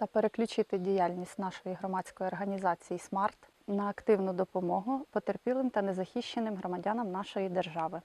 та переключити діяльність нашої громадської організації Смарт на активну допомогу потерпілим та незахищеним громадянам нашої держави.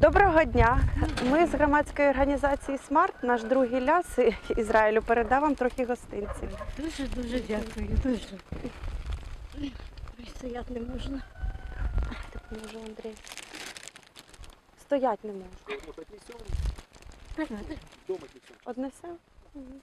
Доброго дня. Ми з громадської організації Смарт, наш другий ляс Ізраїлю, передав вам трохи гостинців. Дуже дуже дякую, дуже. Ой, Стояти не можна. Допоможу, Андрій. Стоять не можу. Однесемо? Угу.